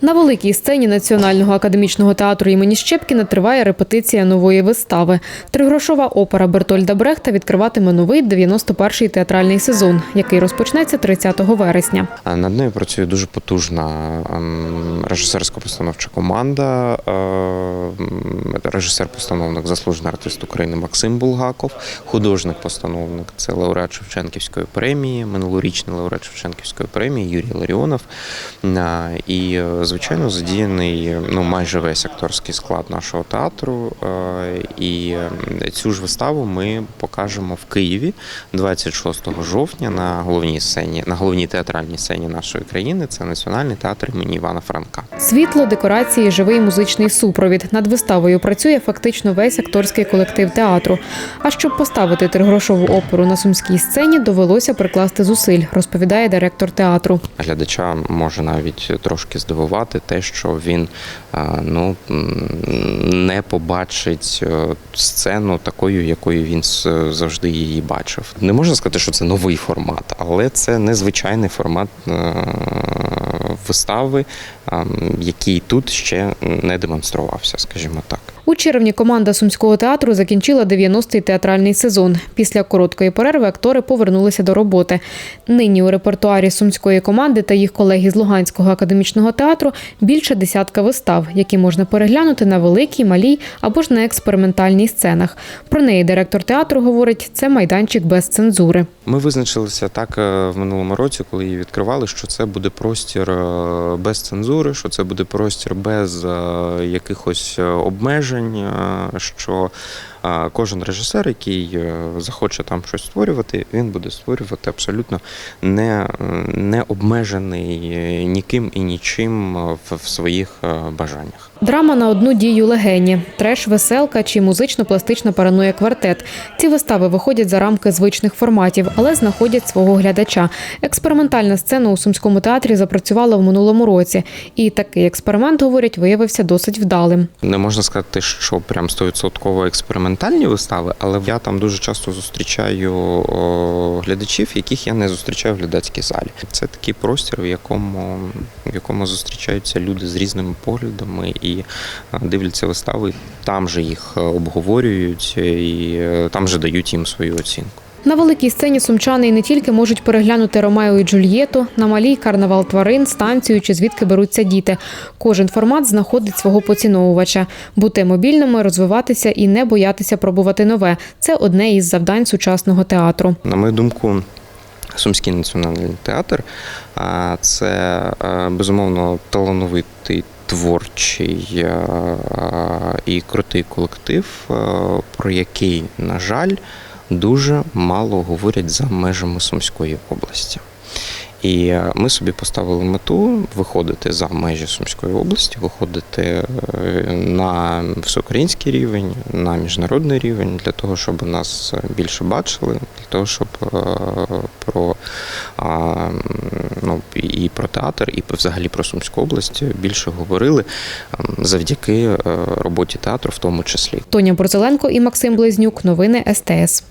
На великій сцені Національного академічного театру імені Щепкіна триває репетиція нової вистави. Тригрошова опера Бертольда Брехта відкриватиме новий 91-й театральний сезон, який розпочнеться 30 вересня. Над нею працює дуже потужна ем, режисерсько-постановча команда. е, Режисер-постановник, заслужений артист України Максим Булгаков, художник-постановник це лауреат Шевченківської премії, минулорічний лауреат Шевченківської премії Юрій Ларіонов. А, І, е, звичайно, задіяний ну, майже весь акторський склад нашого театру. Е, І ем, цю ж виставу ми покажемо в Києві 26 жовтня на головній сцені, на головній театральній сцені нашої країни. Це Національний театр імені Івана Франка. Світло, декорації, живий музичний супровід. Над виставою працює фактично весь акторський колектив театру. А щоб поставити тригрошову оперу на сумській сцені, довелося прикласти зусиль, розповідає директор театру. Глядача може навіть трошки здивувати те, що він ну не побачить е, сцену такою, якою він завжди її бачив. Не можна сказати, що це новий формат, але це незвичайний формат е, вистави, який тут ще не демонструвався, скажімо так. У червні команда сумського театру закінчила 90-й театральний сезон. Після короткої перерви актори повернулися до роботи. Нині у репертуарі сумської команди та їх колеги з Луганського академічного театру більше десятка вистав, які можна переглянути на великій, малій або ж на експериментальній сценах. Про неї директор театру говорить, це майданчик без цензури. Ми визначилися так е, в минулому році, коли її відкривали, що це буде простір е, без цензури, що це буде простір без е, якихось обмежень, е, що кожен режисер, який е, захоче там щось створювати, він буде створювати абсолютно не, не обмежений е, ніким і нічим е, в, в своїх бажаннях. Драма на одну дію легені, треш, веселка чи музично-пластична паранойя квартет. Ці вистави виходять за рамки звичних форматів, але знаходять свого глядача. Експериментальна сцена у сумському театрі запрацювала в минулому році, і такий експеримент, говорять, виявився досить вдалим. Не можна сказати, що прям 100% експериментальні вистави, але я там дуже часто зустрічаю глядачів, яких я не зустрічаю в глядацькій залі. Це такий простір, в якому, в якому зустрічаються люди з різними поглядами і е, дивляться вистави. Там же їх е, обговорюють і е, там же дають їм свою оцінку. На великій сцені сумчани не тільки можуть переглянути Ромео і Джульєту, на малій карнавал тварин, станцію чи звідки беруться діти. Кожен формат знаходить свого поціновувача. Бути мобільними, розвиватися і не боятися пробувати нове це одне із завдань сучасного театру. На мою думку, Сумський національний театр це безумовно талановитий. Творчий і крутий колектив, про який, на жаль, дуже мало говорять за межами Сумської області. І е, ми собі поставили мету виходити за межі Сумської області, виходити е, на всеукраїнський рівень, на міжнародний рівень, для того, щоб нас більше бачили, для того, щоб е, про ну, і про театр, і взагалі про Сумську область більше говорили ем, завдяки роботі театру, в тому числі. Тоня Борзеленко і Максим Близнюк. Новини СТС.